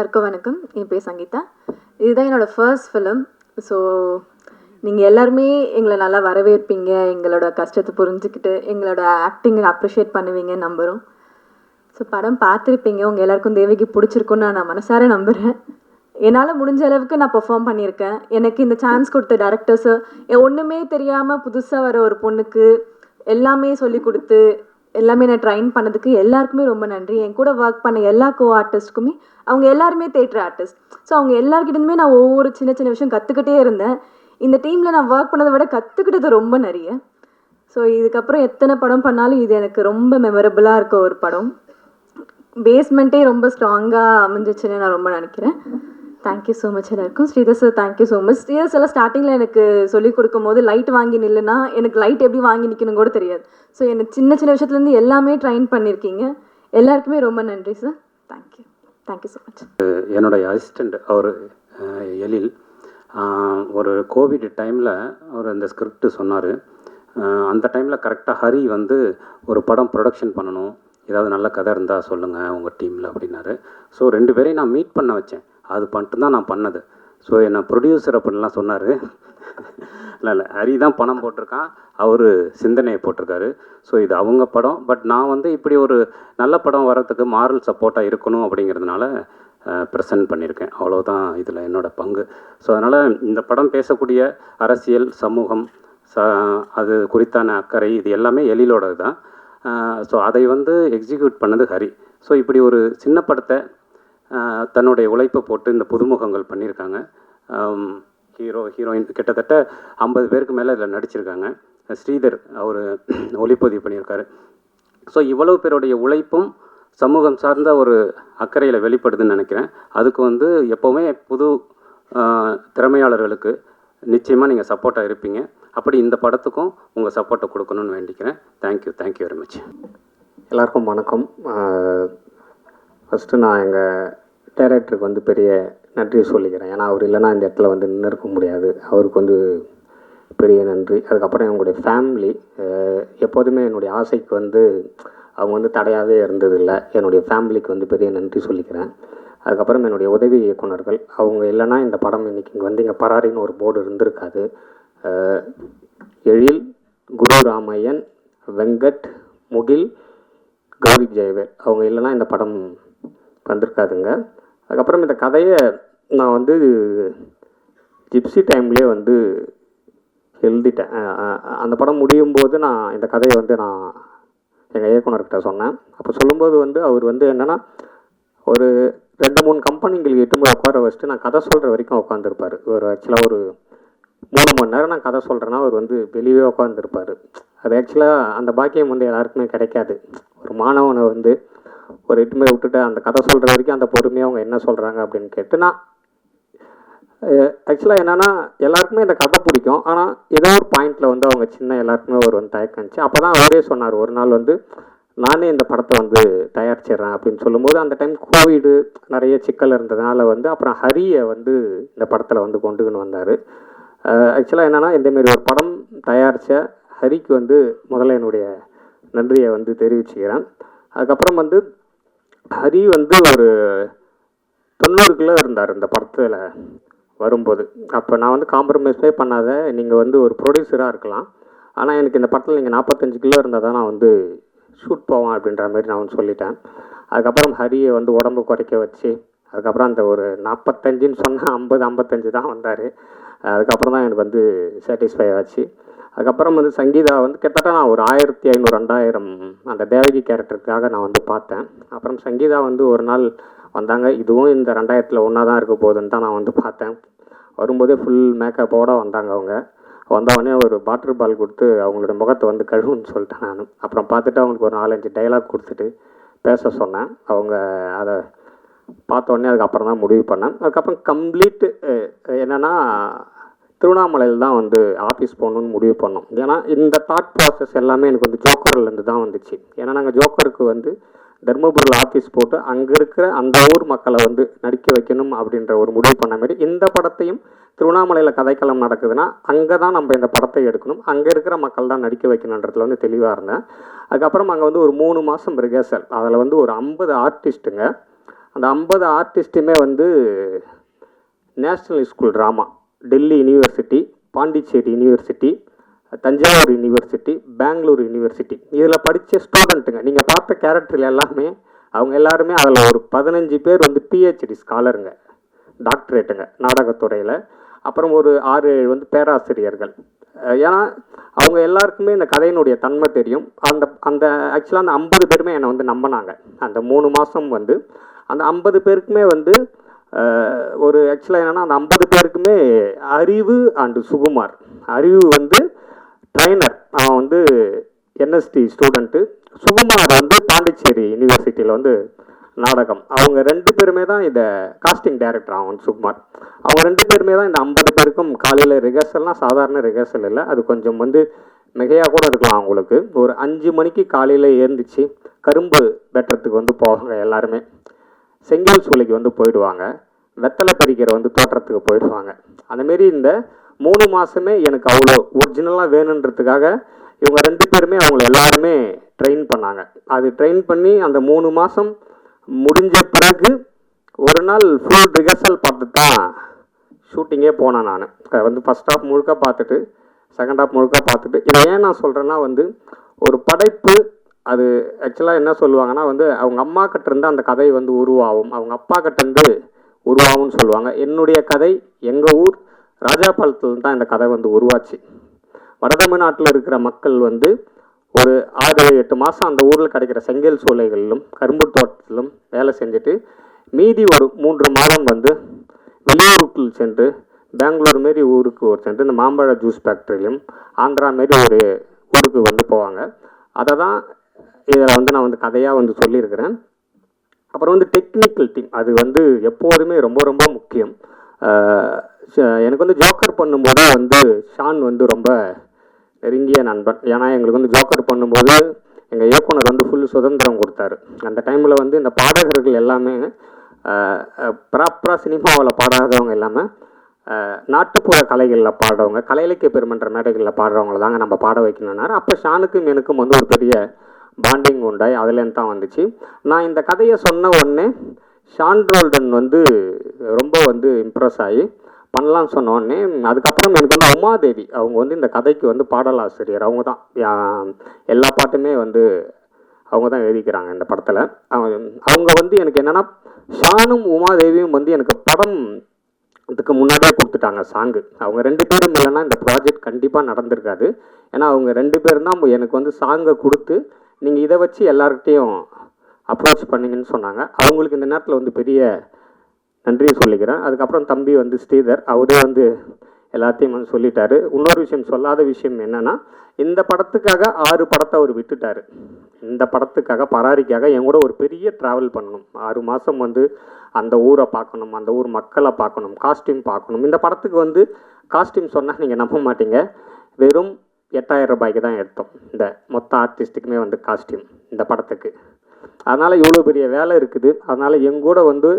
எல்லாருக்கும் வணக்கம். என் பேர் சங்கீதா. இதுதான் என்னோடய ஃபர்ஸ்ட் ஃபிலிம் ஸோ நீங்கள் எல்லாருமே எங்களை நல்லா வரவேற்பீங்க. எங்களோட கஷ்டத்தை புரிஞ்சுக்கிட்டு எங்களோட ஆக்டிங்கை அப்ரிஷியேட் பண்ணுவீங்க நம்புகிறோம் ஸோ படம் பார்த்துருப்பீங்க. உங்கள் எல்லாருக்கும் தேவிக்கு பிடிச்சிருக்குன்னு நான் மனசார நம்புகிறேன் என்னால் முடிஞ்ச அளவுக்கு நான் பெர்ஃபார்ம் பண்ணியிருக்கேன். எனக்கு இந்த சான்ஸ் கொடுத்த டேரக்டர்ஸு ஒன்றுமே தெரியாமல் புதுசாக வர ஒரு பொண்ணுக்கு எல்லாமே சொல்லி கொடுத்து எல்லாமே நான் ட்ரைன் பண்ணதுக்கு எல்லாருக்குமே ரொம்ப நன்றி. என் கூட ஒர்க் பண்ண எல்லா கோ ஆர்டிஸ்ட்டுக்குமே அவங்க எல்லாருமே தேட்டர் ஆர்டிஸ்ட் ஸோ அவங்க எல்லாருக்கிட்டேருந்துமே நான் ஒவ்வொரு சின்ன சின்ன விஷயம் கற்றுக்கிட்டே இருந்தேன். இந்த டீமில் நான் ஒர்க் பண்ணதை விட கற்றுக்கிட்டது ரொம்ப நிறைய. ஸோ இதுக்கப்புறம் எத்தனை படம் பண்ணாலும் இது எனக்கு ரொம்ப மெமரபுளாக இருக்க ஒரு படம். பேஸ்மெண்ட்டே ரொம்ப ஸ்ட்ராங்காக அமைஞ்சிச்சுன்னு நான் ரொம்ப நினைக்கிறேன். தேங்க்யூ ஸோ மச் எல்லாருக்கும். Sridhar sir thank you so much Sridhar எல்லாம் ஸ்டார்டிங்கில் எனக்கு சொல்லிக் கொடுக்கும் போது லைட் வாங்கி நில்லுனா எனக்கு லைட் எப்படி வாங்கி நிற்கணும் கூட தெரியாது. ஸோ எனக்கு சின்ன சின்ன விஷயத்துலேருந்து எல்லாமே ட்ரைன் பண்ணியிருக்கீங்க எல்லாருக்குமே ரொம்ப நன்றி sir thank you thank you so much என்னுடைய அசிஸ்டண்ட் அவர் எழில் ஒரு கோவிட் டைமில் அவர் அந்த ஸ்கிரிப்ட் சொன்னார். அந்த டைமில் கரெக்டாக ஹரி வந்து ஒரு படம் ப்ரொடக்ஷன் பண்ணணும். ஏதாவது நல்ல கதை இருந்தால் சொல்லுங்கள் உங்கள் டீமில் அப்படின்னாரு. ஸோ ரெண்டு பேரையும் நான் மீட் பண்ண வச்சேன். அது பண்ணிட்டு தான் நான் பண்ணது. ஸோ என்னை ப்ரொடியூசர் அப்படின்லாம் சொன்னார். இல்லை இல்லை ஹரி தான் பணம் போட்டிருக்கான். அவர் சிந்தனையை போட்டிருக்காரு. ஸோ இது அவங்க படம். பட் நான் வந்து இப்படி ஒரு நல்ல படம் வர்றதுக்கு மாரல் சப்போர்ட்டாக இருக்கணும் அப்படிங்கிறதுனால ப்ரெசன்ட் பண்ணியிருக்கேன். அவ்வளோதான் இதில் என்னோடய பங்கு. ஸோ அதனால் இந்த படம் பேசக்கூடிய அரசியல் சமூகம் ச அது குறித்தான அக்கறை இது எல்லாமே எழிலோடது தான் ஸோ அதை வந்து எக்ஸிக்யூட் பண்ணது ஹரி. ஸோ இப்படி ஒரு சின்ன படத்தை தன்னுடைய உழைப்பை போட்டு இந்த புதுமுகங்கள் பண்ணியிருக்காங்க. ஹீரோ ஹீரோயின் கிட்டத்தட்ட ஐம்பது பேருக்கு மேலே இதில் நடிச்சிருக்காங்க. ஸ்ரீதர் அவர் ஒளிப்பதிவு பண்ணியிருக்காரு. ஸோ இவ்வளவு பேருடைய உழைப்பும் சமூகம் சார்ந்த ஒரு அக்கறையில் வெளிப்படுதுன்னு நினைக்கிறேன். அதுக்கு வந்து எப்போவுமே புது திறமையாளர்களுக்கு நிச்சயமாக நீங்கள் சப்போர்ட்டாக இருப்பீங்க. அப்படி இந்த படத்துக்கும் உங்கள் சப்போர்ட்டை கொடுக்கணும்னு வேண்டிக்கிறேன். தேங்க்யூ தேங்க்யூ வெரி மச் எல்லாருக்கும் வணக்கம். ஃபஸ்ட்டு நான் எங்கள் டேரக்டருக்கு வந்து பெரிய நன்றி சொல்லிக்கிறேன். ஏன்னா அவர் இல்லைன்னா இந்த இடத்துல வந்து நின்று இருக்க முடியாது. அவருக்கு வந்து பெரிய நன்றி. அதுக்கப்புறம் எங்களுடைய ஃபேமிலி எப்போதுமே என்னுடைய ஆசைக்கு வந்து அவங்க வந்து தடையாகவே இருந்ததில்லை. என்னுடைய ஃபேமிலிக்கு வந்து பெரிய நன்றி சொல்லிக்கிறேன். அதுக்கப்புறம் என்னுடைய உதவி இயக்குனர்கள். அவங்க இல்லைன்னா இந்த படம் இன்றைக்கி இங்கே வந்து இங்கே பராரின்னு ஒரு போர்டு இருந்திருக்காது. எழில் குரு ராமையன் வெங்கட் முகில் கௌரி ஜெயவேல். அவங்க இல்லைன்னா இந்த படம் வந்திருக்காதுங்க. அதுக்கப்புறம் இந்த கதையை நான் வந்து ஜிப்சி டைம்லேயே வந்து எழுதிட்டேன். அந்த படம் முடியும் போது நான் இந்த கதையை வந்து நான் எங்கள் இயக்குனர்கிட்ட சொன்னேன். அப்போ சொல்லும்போது வந்து அவர் வந்து என்னென்னா ஒரு ரெண்டு மூணு கம்பெனிங்களுக்கு எட்டு போய் உட்கார வச்சுட்டு நான் கதை சொல்கிற வரைக்கும் உட்காந்துருப்பார் ஒரு ஆக்சுவலாக ஒரு மூணு மணி நேரம் நான் கதை சொல்கிறேன்னா அவர் வந்து வெளியே உட்காந்துருப்பார் அது ஆக்சுவலாக அந்த பாக்கியம் வந்து எல்லாருக்குமே கிடைக்காது. ஒரு மாணவனை வந்து ஒரு எட்டு விட்டுட்டு அந்த கதை சொல்கிற வரைக்கும் அந்த பொறுமையாக அவங்க என்ன சொல்கிறாங்க அப்படின்னு கேட்டு நான் ஆக்சுவலாக என்னென்னா எல்லாருக்குமே இந்த கதை பிடிக்கும். ஆனால் ஏதோ ஒரு பாயிண்டில் வந்து அவங்க சின்ன எல்லாருக்குமே ஒரு வந்து தயக்கம் இருந்துச்சு. அப்போ தான் அவரே சொன்னார் ஒரு நாள் வந்து நானே இந்த படத்தை வந்து தயாரிச்சிடுறேன் அப்படின்னு சொல்லும்போது அந்த டைம் கோவிடு நிறைய சிக்கல் இருந்ததுனால வந்து அப்புறம் ஹரியை வந்து இந்த படத்தில் வந்து கொண்டுக்கின்னு வந்தார். ஆக்சுவலாக என்னென்னா இந்தமாரி ஒரு படம் தயாரித்த ஹரிக்கு வந்து முதல்ல என்னுடைய நன்றியை வந்து தெரிவிச்சுக்கிறேன். அதுக்கப்புறம் வந்து ஹரி வந்து ஒரு தொண்ணூறு கிலோ இருந்தார் இந்த படத்தில் வரும்போது. அப்போ நான் வந்து காம்ப்ரமைஸே பண்ணாத நீங்கள் வந்து ஒரு ப்ரொடியூசராக இருக்கலாம். ஆனால் எனக்கு இந்த படத்தில் நீங்கள் நாற்பத்தஞ்சு கிலோ இருந்தால் தான் நான் வந்து ஷூட் போவேன் அப்படின்ற மாதிரி நான் வந்து சொல்லிட்டேன். அதுக்கப்புறம் ஹரியை வந்து உடம்பு குறைக்க வச்சு அதுக்கப்புறம் அந்த ஒரு நாற்பத்தஞ்சுன்னு சொன்னால் ஐம்பது ஐம்பத்தஞ்சு தான் வந்தார். அதுக்கப்புறம் தான் எனக்கு வந்து சாட்டிஸ்ஃபை ஆச்சு. அதுக்கப்புறம் வந்து சங்கீதா வந்து கிட்டத்தட்ட நான் ஒரு ஆயிரத்தி ஐநூறு ரெண்டாயிரம் அந்த தேவகி கேரக்டருக்காக நான் வந்து பார்த்தேன். அப்புறம் சங்கீதா வந்து ஒரு நாள் வந்தாங்க. இதுவும் இந்த ரெண்டாயிரத்தில் ஒன்றா தான் இருக்க போகுதுன்னு தான் நான் வந்து பார்த்தேன். வரும்போதே ஃபுல் மேக்கப்போடு வந்தாங்க அவங்க. வந்தவொடனே ஒரு வாட்டர் பால் கொடுத்து அவங்களோட முகத்தை வந்து கழுவுன்னு சொல்லிட்டேன் நான். அப்புறம் பார்த்துட்டு அவங்களுக்கு ஒரு நாலஞ்சு டைலாக் கொடுத்துட்டு பேச சொன்னேன். அவங்க அதை பார்த்தோடனே அதுக்கப்புறம் தான் முடிவு பண்ணேன். அதுக்கப்புறம் கம்ப்ளீட்டு என்னென்னா திருவண்ணாமலையில் தான் வந்து ஆஃபீஸ் போகணுன்னு முடிவு பண்ணோம். ஏன்னா இந்த தாட் ப்ராசஸ் எல்லாமே எனக்கு வந்து ஜோக்கர்லேருந்து தான் வந்துச்சு. ஏன்னா நாங்கள் ஜோக்கருக்கு வந்து தர்மபுரியில் ஆஃபீஸ் போட்டு அங்கே இருக்கிற அந்த ஊர் மக்களை வந்து நடிக்க வைக்கணும் அப்படின்ற ஒரு முடிவு பண்ண மாதிரி இந்த படத்தையும் திருவண்ணாமலையில் கதைக்களம் நடக்குதுன்னா அங்கே தான் நம்ம இந்த படத்தை எடுக்கணும். அங்கே இருக்கிற மக்கள் தான் நடிக்க வைக்கணுன்றதுல வந்து தெளிவாக இருந்தேன். அதுக்கப்புறம் அங்கே வந்து ஒரு மூணு மாதம் ரிகர்சல் அதில் வந்து ஒரு ஐம்பது ஆர்டிஸ்ட்டுங்க அந்த ஐம்பது ஆர்டிஸ்ட்டுமே வந்து national school drama Delhi university Pondicherry university Thanjavur university Bangalore university. இதில் படித்த ஸ்டூடெண்ட்டுங்க நீங்கள் பார்த்த கேரக்டர் எல்லாமே அவங்க எல்லாருமே அதில் ஒரு பதினஞ்சு பேர் வந்து பிஹெச்டி ஸ்காலருங்க டாக்டரேட்டுங்க நாடகத்துறையில். அப்புறம் ஒரு ஆறு ஏழு வந்து பேராசிரியர்கள். ஏன்னா அவங்க எல்லாருக்குமே இந்த கதையினுடைய தன்மை தெரியும். அந்த அந்த ஆக்சுவலாக அந்த ஐம்பது பேருமே என்னை வந்து நம்பினாங்க. அந்த மூணு மாதம் வந்து அந்த ஐம்பது பேருக்குமே வந்து ஒரு ஆக்சுவலாக என்னென்னா அந்த ஐம்பது பேருக்குமே அறிவு அண்டு சுகுமார். அறிவு வந்து ட்ரைனர் அவன் வந்து என்எஸ்டி ஸ்டூடெண்ட்டு சுகுமார் வந்து பாண்டிச்சேரி யூனிவர்சிட்டியில் வந்து நாடகம். அவங்க ரெண்டு பேருமே தான் இதை காஸ்டிங் டைரக்டர் அவன் சுகுமார். அவங்க ரெண்டு பேருமே தான் இந்த ஐம்பது பேருக்கும் காலையில் ரிஹர்சல்னால் சாதாரண ரிஹர்சல் இல்லை. அது கொஞ்சம் வந்து மிகையாக கூட இருக்கலாம் அவங்களுக்கு. ஒரு அஞ்சு மணிக்கு காலையில் ஏந்திச்சு கரும்பு வெட்டுறதுக்கு வந்து போவாங்க எல்லாருமே. செங்கல் சூளைக்கு வந்து போயிடுவாங்க. வெத்தலை பறிக்கிற வந்து தோட்டத்துக்கு போயிடுவாங்க. அந்தமாரி இந்த மூணு மாதமே எனக்கு அவ்வளோ ஒரிஜினலாக வேணுன்றதுக்காக இவங்க ரெண்டு பேருமே அவங்கள எல்லாருமே ட்ரெயின் பண்ணாங்க. அது ட்ரெயின் பண்ணி அந்த மூணு மாதம் முடிஞ்ச பிறகு ஒரு நாள் ஃபுல் ரிஹர்சல் பார்த்து தான் ஷூட்டிங்கே போனேன் நான். வந்து ஃபஸ்ட் ஹாஃப் முழுக்க பார்த்துட்டு செகண்ட் ஹாஃப் முழுக்க பார்த்துட்டு இதை ஏன் நான் சொல்கிறேன்னா வந்து ஒரு படைப்பு அது ஆக்சுவலாக என்ன சொல்லுவாங்கன்னா வந்து அவங்க அம்மா கிட்டேருந்து அந்த கதை வந்து உருவாகும். அவங்க அப்பா கிட்டேருந்து உருவாகும்னு சொல்லுவாங்க. என்னுடைய கதை எங்கள் ஊர் ராஜாபாளத்தில் தான் இந்த கதை வந்து உருவாச்சு. வடதமிழ்நாட்டில் இருக்கிற மக்கள் வந்து ஒரு ஆறு எட்டு மாதம் அந்த ஊரில் கிடைக்கிற செங்கல் சூளைகளிலும் கரும்பு தோட்டத்திலும் வேலை செஞ்சுட்டு மீதி ஒரு மூன்று மாதம் வந்து வெளியூருக்குள் சென்று பெங்களூர் மாரி ஊருக்கு ஒரு சென்று இந்த மாம்பழ ஜூஸ் ஃபேக்ட்ரியிலும் ஆந்திரா மாரி ஒரு ஊருக்கு வந்து போவாங்க. அதை தான் இதில் வந்து நான் வந்து கதையாக வந்து சொல்லியிருக்கிறேன். அப்புறம் வந்து டெக்னிக்கல் டீம் அது வந்து எப்போதுமே ரொம்ப ரொம்ப முக்கியம். எனக்கு வந்து ஜோக்கர் பண்ணும்போது வந்து ஷான் வந்து ரொம்ப நெருங்கிய நண்பன். ஏன்னா எங்களுக்கு வந்து ஜோக்கர் பண்ணும்போது எங்கள் இயக்குனர் வந்து ஃபுல் சுதந்திரம் கொடுத்தாரு. அந்த டைமில் வந்து இந்த பாடகர்கள் எல்லாமே ப்ராப்பராக சினிமாவில் பாடாதவங்க இல்லாமல் நாட்டுப்புற கலைகளில் பாடுறவங்க கலை இலக்கிய பெருமன்ற மேடைகளில் பாடுறவங்கள தாங்க நம்ம பாட வைக்கணும்னாரு. அப்போ ஷானுக்கும் எனக்கும் வந்து ஒரு பெரிய பாண்டிங் உண்டாய் அதுலேருந்து தான் வந்துச்சு. நான் இந்த கதையை சொன்ன உடனே ஷான்ட்ரோல்டன் வந்து ரொம்ப வந்து இம்ப்ரெஸ் ஆகி பண்ணலாம்னு சொன்னோடனே அதுக்கப்புறம் எனக்கு வந்து உமாதேவி அவங்க வந்து இந்த கதைக்கு வந்து பாடலாசிரியர். அவங்க தான் எல்லா பாட்டுமே வந்து அவங்க தான் எழுதிக்கிறாங்க இந்த படத்தில். அவங்க வந்து எனக்கு என்னென்னா ஷானும் உமாதேவியும் வந்து எனக்கு படம் இதுக்கு முன்னாடியே கொடுத்துட்டாங்க சாங்கு அவங்க ரெண்டு பேரும் இல்லைன்னா இந்த ப்ராஜெக்ட் கண்டிப்பாக நடந்திருக்காது. ஏன்னா அவங்க ரெண்டு பேரும் தான் எனக்கு வந்து சாங்கை கொடுத்து நீங்கள் இதை வச்சு எல்லார்கிட்டையும் அப்ரோச் பண்ணீங்கன்னு சொன்னாங்க. அவங்களுக்கு இந்த நேரத்தில் வந்து பெரிய நன்றியை சொல்லிக்கிறேன். அதுக்கப்புறம் தம்பி வந்து ஸ்ரீதர் அவரே வந்து எல்லாத்தையும் வந்து சொல்லிட்டாரு. இன்னொரு விஷயம் சொல்லாத விஷயம் என்னென்னா இந்த படத்துக்காக ஆறு படத்தை அவர் விட்டுட்டார். இந்த படத்துக்காக பராரிக்காக என் கூட ஒரு பெரிய ட்ராவல் பண்ணணும். ஆறு மாதம் வந்து அந்த ஊரை பார்க்கணும் அந்த ஊர் மக்களை பார்க்கணும் காஸ்டியூம் பார்க்கணும். இந்த படத்துக்கு வந்து காஸ்டியூம் சொன்னால் நீங்கள் நம்ப மாட்டீங்க. வெறும் எட்டாயிரம் ரூபாய்க்கு தான் எடுத்தோம். இந்த மொத்த ஆர்டிஸ்ட்டுக்குமே வந்து காஸ்டியூம் இந்த படத்துக்கு. அதனால் இவ்வளோ பெரிய வேலை இருக்குது. அதனால் எங்கூட வந்து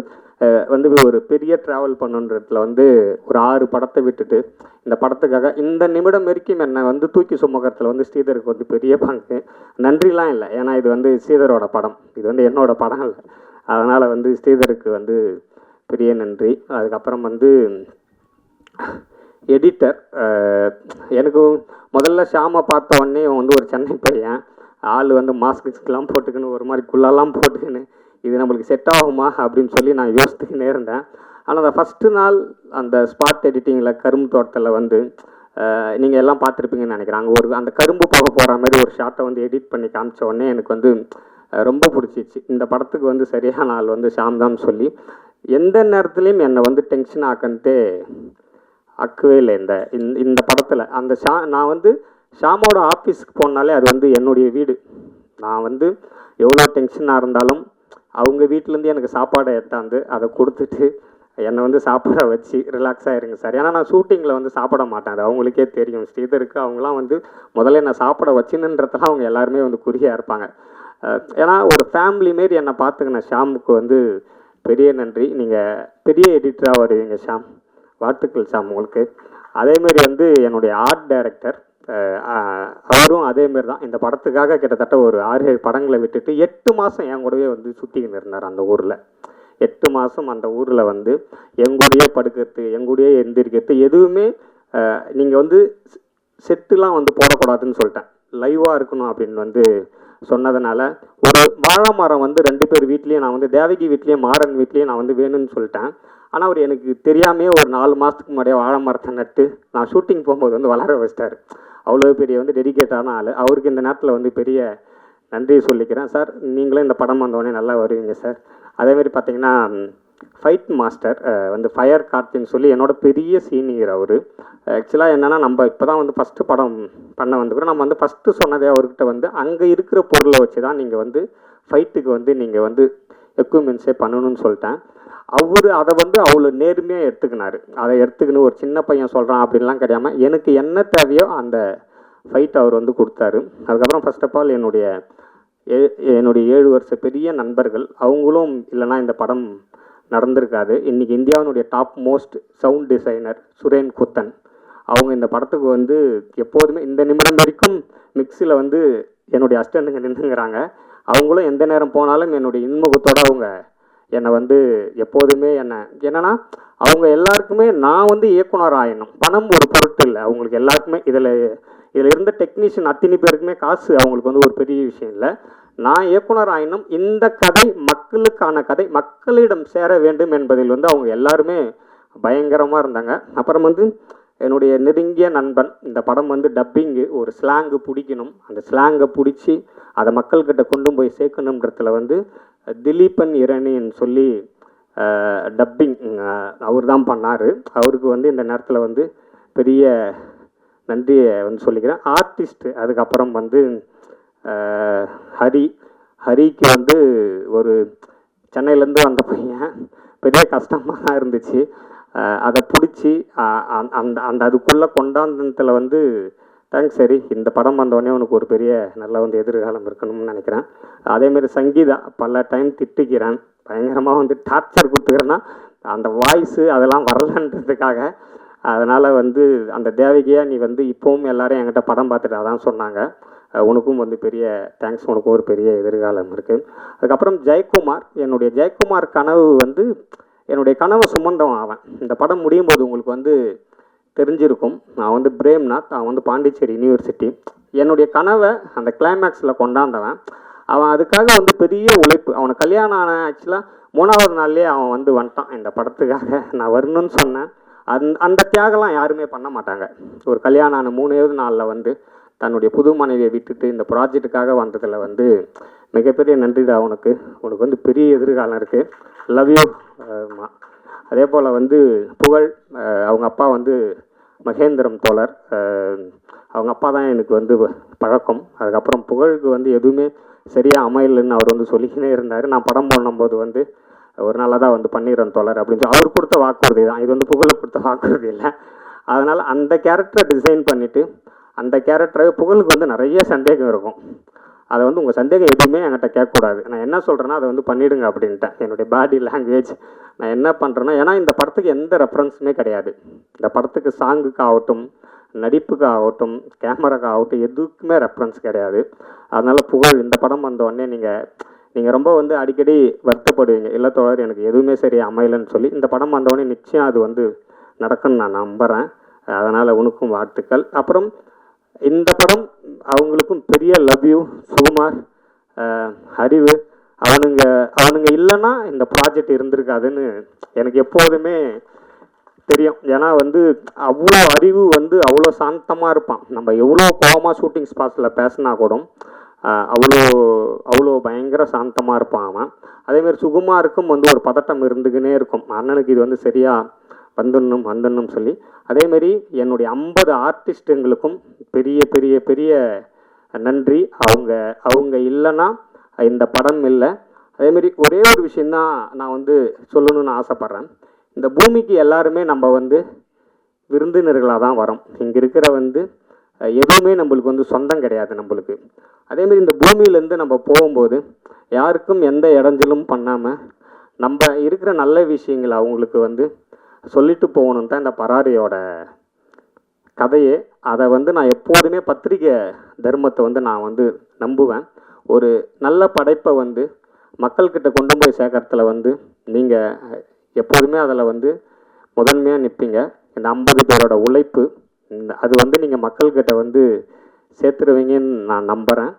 வந்து ஒரு பெரிய ட்ராவல் பண்ணுன்றதுல வந்து ஒரு ஆறு படத்தை விட்டுட்டு இந்த படத்துக்காக இந்த நிமிடம் வரைக்கும் என்னை வந்து தூக்கி சுமக்கிறதுல வந்து ஸ்ரீதருக்கு வந்து பெரிய பங்கு. நன்றிலாம் இல்லை. ஏன்னா இது வந்து ஸ்ரீதரோட படம். இது வந்து என்னோட படம் இல்லை அதனால் வந்து ஸ்ரீதருக்கு வந்து பெரிய நன்றி. அதுக்கப்புறம் வந்து எடிட்டர் எனக்கு முதல்ல ஷாமை பார்த்த உடனே இவன் வந்து ஒரு சென்னை பையன். ஆள் வந்து மாஸ்க்குலாம் போட்டுக்கின்னு ஒரு மாதிரி குள்ளெல்லாம் போட்டுக்கின்னு இது நம்மளுக்கு செட் ஆகுமா அப்படின்னு சொல்லி நான் யோசித்துக்கினே இருந்தேன். ஆனால் அந்த ஃபஸ்ட்டு நாள் அந்த ஸ்பாட் எடிட்டிங்கில் கரும்பு தோட்டத்தில் வந்து நீங்கள் எல்லாம் பார்த்துருப்பீங்கன்னு நினைக்கிறேன். அங்கே ஒரு அந்த கரும்பு போக போகிற மாதிரி ஒரு ஷாட்டை வந்து எடிட் பண்ணி காமிச்ச உடனே எனக்கு வந்து ரொம்ப பிடிச்சிச்சு. இந்த படத்துக்கு வந்து சரியான ஆள் வந்து ஷாம் தான் சொல்லி எந்த நேரத்துலையும் என்னை வந்து டென்ஷன் ஆக்கன்ட்டு அக்கவே இல்லை இந்த இந்த இந்த படத்தில். அந்த ஷா நான் வந்து ஷாமோட ஆஃபீஸ்க்கு போனாலே அது வந்து என்னுடைய வீடு. நான் வந்து எவ்வளோ டென்ஷனாக இருந்தாலும் அவங்க வீட்டிலேருந்து எனக்கு சாப்பாடை எடுத்தாந்து அதை கொடுத்துட்டு என்னை வந்து சாப்பிட வச்சு ரிலாக்ஸாக இருங்க சார். ஏன்னா நான் ஷூட்டிங்கில் வந்து சாப்பிட மாட்டேன். அது அவங்களுக்கே தெரியும். ஸ்ரீதருக்கு அவங்களாம் வந்து முதல்ல என்னை சாப்பிட வச்சுன்னுன்றதுலாம் அவங்க எல்லாருமே வந்து குறியாக இருப்பாங்க. ஏன்னா ஒரு ஃபேமிலி மாரி என்னை பார்த்துக்கின ஷாமுக்கு வந்து பெரிய நன்றி. நீங்கள் பெரிய எடிட்டராக வருவீங்க ஷாம். வாழ்த்துக்கள் சாம் உங்களுக்கு. அதேமாரி வந்து என்னுடைய ஆர்ட் டைரக்டர் அவரும் அதேமாரி தான். இந்த படத்துக்காக கிட்டத்தட்ட ஒரு ஆறு ஏழு படங்களை விட்டுட்டு எட்டு மாதம் என் கூடவே வந்து சுற்றிக்கின்னு இருந்தார் அந்த ஊரில். எட்டு மாதம் அந்த ஊரில் வந்து எங்கூடையே படுக்கிறது எங்கூடையே எந்திரிக்கிறது எதுவுமே நீங்கள் வந்து செட்டுலாம் வந்து போடக்கூடாதுன்னு சொல்லிட்டேன். லைவாக இருக்கணும் அப்படின்னு வந்து சொன்னதுனால ஒரு வாழை மரம் வந்து ரெண்டு பேர் வீட்லேயும் நான் வந்து தேவகி வீட்லேயும் மாறன் வீட்லேயும் நான் வந்து வேணும்னு சொல்லிட்டேன். ஆனால் அவர் எனக்கு தெரியாமையே ஒரு நாலு மாதத்துக்கு முன்னாடியே வாழை மரத்தை நட்டு நான் ஷூட்டிங் போகும்போது வந்து வளர வச்சிட்டார். அவ்வளோ பெரிய வந்து டெடிகேட்டான ஆள். அவருக்கு இந்த நேரத்தில் வந்து பெரிய நன்றி சொல்லிக்கிறேன் சார் நீங்களும் இந்த படம் வந்தோடனே நல்லா வருவீங்க சார் அதேமாரி பார்த்தீங்கன்னா ஃபைட் மாஸ்டர் வந்து ஃபயர் கார்த்தின்னு சொல்லி என்னோட பெரிய சீனியர் அவர். ஆக்சுவலாக என்னென்னா நம்ம இப்போ தான் வந்து ஃபஸ்ட்டு படம் பண்ண வந்துக்கிறோம் நம்ம வந்து ஃபஸ்ட்டு சொன்னதே அவர்கிட்ட வந்து அங்கே இருக்கிற பொருளை வச்சு தான் நீங்கள் வந்து ஃபைட்டுக்கு வந்து நீங்கள் வந்து எக்யூப்மெண்ட்ஸே பண்ணணும்னு சொல்லிட்டேன். அவர் அதை வந்து அவ்வளோ நேர்மையாக எடுத்துக்கினார். அதை எடுத்துக்கின்னு ஒரு சின்ன பையன் சொல்கிறான் அப்படின்லாம் கிடையாமல் எனக்கு என்ன தேவையோ அந்த ஃபைட் அவர் வந்து கொடுத்தாரு. அதுக்கப்புறம் ஃபர்ஸ்ட் ஆஃப் ஆல் என்னுடைய ஏ- என்னுடைய ஏழு வருஷ பெரிய நண்பர்கள் அவங்களும் இல்லைன்னா இந்த படம் நடந்திருக்காது. இன்றைக்கி இந்தியாவினுடைய top most sound designer Suren Kuthan. அவங்க இந்த படத்துக்கு வந்து எப்போதுமே இந்த நிமிடம் வரைக்கும் மிக்ஸியில் வந்து என்னுடைய அஸ்டண்டுங்க நின்றுங்கிறாங்க அவங்களும் எந்த நேரம் போனாலும் என்னுடைய இன்முகத்தோடு அவங்க என்னை வந்து எப்போதுமே என்னை என்னென்னா அவங்க எல்லாருக்குமே நான் வந்து இயக்குனர் ஆயிடணும். பணம் ஒரு பொருட்டு இல்லை. அவங்களுக்கு எல்லாருக்குமே இதில் இதில் இருந்த டெக்னீஷியன் அத்தனை பேருக்குமே காசு அவங்களுக்கு வந்து ஒரு பெரிய விஷயம் இல்லை. நான் இயக்குனர் ஆயினும் இந்த கதை மக்களுக்கான கதை மக்களிடம் சேர வேண்டும் என்பதில் வந்து அவங்க எல்லாருமே பயங்கரமாக இருந்தாங்க. அப்புறம் வந்து என்னுடைய நெருங்கிய நண்பன் இந்த படம் வந்து டப்பிங்கு ஒரு ஸ்லாங்கு பிடிக்கணும். அந்த ஸ்லாங்கை பிடிச்சி அதை மக்கள்கிட்ட கொண்டு போய் சேர்க்கணுன்றதுல வந்து திலீபன் இரணின்னு சொல்லி டப்பிங் அவர் தான் பண்ணார். அவருக்கு வந்து இந்த நேரத்தில் வந்து பெரிய நன்றியை வந்து சொல்லிக்கிறேன். ஆர்டிஸ்ட்டு அதுக்கப்புறம் வந்து ஹரி ஹரிக்கு வந்து ஒரு சென்னையிலேருந்து வந்த பையன். பெரிய கஷ்டமாக தான் இருந்துச்சு அதை பிடிச்சி அந்த அந்த அதுக்குள்ளே கொண்டாந்தத்தில் வந்து தேங்க்ஸ் சரி இந்த படம் வந்தோடனே உனக்கு ஒரு பெரிய நல்ல வந்து எதிர்காலம் இருக்கணும்னு நினைக்கிறேன். அதேமாரி சங்கீதா பல டைம் திட்டிக்கிறேன் பயங்கரமாக வந்து டார்ச்சர் கொடுத்துக்கிறேன்னா அந்த வாய்ஸு அதெல்லாம் வரலன்றதுக்காக அதனால் வந்து அந்த தேவகியா நீ வந்து இப்போவும் எல்லோரும் என்கிட்ட படம் பார்த்துட்டு அதான் சொன்னாங்க. உனக்கும் வந்து பெரிய தேங்க்ஸ் உனக்கும் ஒரு பெரிய எதிர்காலம் இருக்குது அதுக்கப்புறம் ஜெயக்குமார் என்னுடைய ஜெயக்குமார் கனவு வந்து என்னுடைய கனவை சுமந்தவன் அவன். இந்த படம் முடியும் போது உங்களுக்கு வந்து தெரிஞ்சிருக்கும். நான் வந்து பிரேம்நாத் அவன் வந்து பாண்டிச்சேரி யூனிவர்சிட்டி என்னுடைய கனவை அந்த கிளைமேக்ஸில் கொண்டாந்தவன். அவன் அதுக்காக வந்து பெரிய உழைப்பு. அவனை கல்யாணம் ஆன ஆக்சுவலாக மூணாவது நாள்லேயே அவன் வந்து வந்துட்டான் இந்த படத்துக்காக. நான் வரணும்னு சொன்னேன். அந் அந்த தியாகலாம் யாருமே பண்ண மாட்டாங்க. ஒரு கல்யாணம் ஆன மூணாவது நாளில் வந்து தன்னுடைய புது மனைவியை விட்டுட்டு இந்த ப்ராஜெக்ட்டுக்காக வந்ததில் வந்து மிகப்பெரிய நன்றிடா உனக்கு. உனக்கு வந்து பெரிய எதிர்காலம் இருக்குது லவ் யூ அதே போல் வந்து புகழ் அவங்க அப்பா வந்து மகேந்திரம் தோழர். அவங்க அப்பா தான் எனக்கு வந்து பழக்கம். அதுக்கப்புறம் புகழுக்கு வந்து எதுவுமே சரியாக அமையலன்னு அவர் வந்து சொல்லிக்கினே இருந்தார். நான் படம் பண்ணும்போது வந்து ஒரு நாளாக தான் வந்து பண்ணிடுறேன் தோழர் அப்படின்னு சொல்லி அவர் கொடுத்த வாக்குறுதி தான். இது வந்து புகழை கொடுத்த வாக்குறுதி இல்லை. அதனால் அந்த கேரக்டரை டிசைன் பண்ணிவிட்டு அந்த கேரக்டரை புகழுக்கு வந்து நிறைய சந்தேகம் இருக்கும். அதை வந்து உங்கள் சந்தேகம் எதுவுமே என்கிட்ட கேட்கக்கூடாது. நான் என்ன சொல்கிறேன்னா அதை வந்து பண்ணிடுங்க அப்படின்ட்டேன். என்னுடைய பாடி லாங்குவேஜ் நான் என்ன பண்ணுறேன்னா ஏன்னா இந்த படத்துக்கு எந்த ரெஃபரன்ஸுமே கிடையாது. இந்த படத்துக்கு சாங்குக்கு ஆகட்டும் நடிப்புக்கு ஆகட்டும் கேமராக்கு ஆகட்டும் எதுக்குமே ரெஃபரன்ஸ் கிடையாது. அதனால் புகழ் இந்த படம் வந்தோடனே நீங்கள் நீங்கள் ரொம்ப வந்து அடிக்கடி வருத்தப்படுவீங்க. இல்லை தொடர் எனக்கு எதுவுமே சரி அமையலைன்னு சொல்லி. இந்த படம் வந்தோடனே நிச்சயம் அது வந்து நடக்கும்னு நான் நம்புகிறேன் அதனால் உனக்கும் வாழ்த்துக்கள். அப்புறம் இந்த படம் அவங்களுக்கும் பெரிய லவ் யூ சுகுமார் அறிவு அவனுங்க அவனுங்க இல்லைன்னா இந்த ப்ராஜெக்ட் இருந்திருக்காதுன்னு எனக்கு எப்போதுமே தெரியும். ஏன்னா வந்து அவ்வளோ அறிவு வந்து அவ்வளோ சாந்தமாக இருப்பான். நம்ம எவ்வளோ கோவமாக ஷூட்டிங் ஸ்பாட்ஸில் பேசினா கூட அவ்வளோ அவ்வளோ பயங்கர சாந்தமாக இருப்பான் அவன். அதேமாதிரி சுகுமாருக்கும் வந்து ஒரு பதட்டம் இருந்துக்கினே இருக்கும். அண்ணனுக்கு இது வந்து சரியாக வந்துடணும் வந்துடணும் சொல்லி அதேமாரி என்னுடைய ஐம்பது ஆர்டிஸ்ட்டுங்களுக்கும் பெரிய பெரிய பெரிய நன்றி. அவங்க அவங்க இல்லைன்னா இந்த படம் இல்லை. அதேமாரி ஒரே ஒரு விஷயந்தான் நான் வந்து சொல்லணும்னு ஆசைப்பட்றேன். இந்த பூமிக்கு எல்லாருமே நம்ம வந்து விருந்தினர்களாக தான் வரோம். இங்கே இருக்கிற வந்து எதுவுமே நம்மளுக்கு வந்து சொந்தம் கிடையாது நம்மளுக்கு. அதேமாரி இந்த பூமியிலேருந்து நம்ம போகும்போது யாருக்கும் எந்த இடைஞ்சலும் பண்ணாமல் நம்ம இருக்கிற நல்ல விஷயங்களை அவங்களுக்கு வந்து சொல்லிட்டு போகணும் தான் இந்த பராரியோட கதையே. அதை வந்து நான் எப்போதுமே பத்திரிகை தர்மத்தை வந்து நான் வந்து நம்புவேன். ஒரு நல்ல படைப்பை வந்து மக்கள்கிட்ட கொண்டு போய் சேர்க்கறதுல வந்து நீங்கள் எப்போதுமே அதில் வந்து முதன்மையாக நிற்பீங்க இந்த ஐம்பது பேரோட உழைப்பு இந்த அது வந்து நீங்கள் மக்கள்கிட்ட வந்து சேர்த்துருவீங்கன்னு நான் நம்புகிறேன்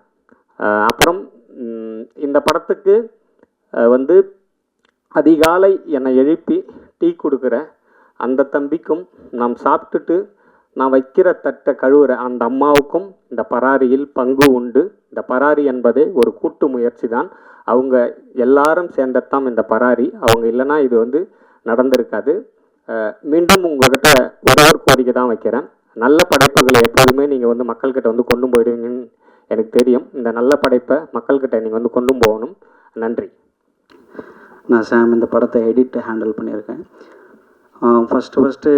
அப்புறம் இந்த படத்துக்கு வந்து அதிகாலை என்னை எழுப்பி டீ கொடுக்குற அந்த தம்பிக்கும் நாம் சாப்பிட்டுட்டு நான் வைக்கிற தட்டை கழுவுற அந்த அம்மாவுக்கும் இந்த பராரியில் பங்கு உண்டு. இந்த பராரி என்பதே ஒரு கூட்டு முயற்சி தான். அவங்க எல்லாரும் சேர்ந்தத்தான் இந்த பராரி. அவங்க இல்லைன்னா இது வந்து நடந்திருக்காது. மீண்டும் உங்கள்கிட்ட ஒரே ஒரு கோரிக்கை தான் வைக்கிறேன். நல்ல படைப்புகளை எப்போதுமே நீங்கள் வந்து மக்கள்கிட்ட வந்து கொண்டு போயிடுவீங்கன்னு எனக்கு தெரியும். இந்த நல்ல படைப்பை மக்கள்கிட்ட நீங்கள் வந்து கொண்டு போகணும். நன்றி. நான் சாம் இந்த படத்தை எடிட் ஹேண்டில் பண்ணியிருக்கேன். ஃபஸ்ட்டு ஃபஸ்ட்டு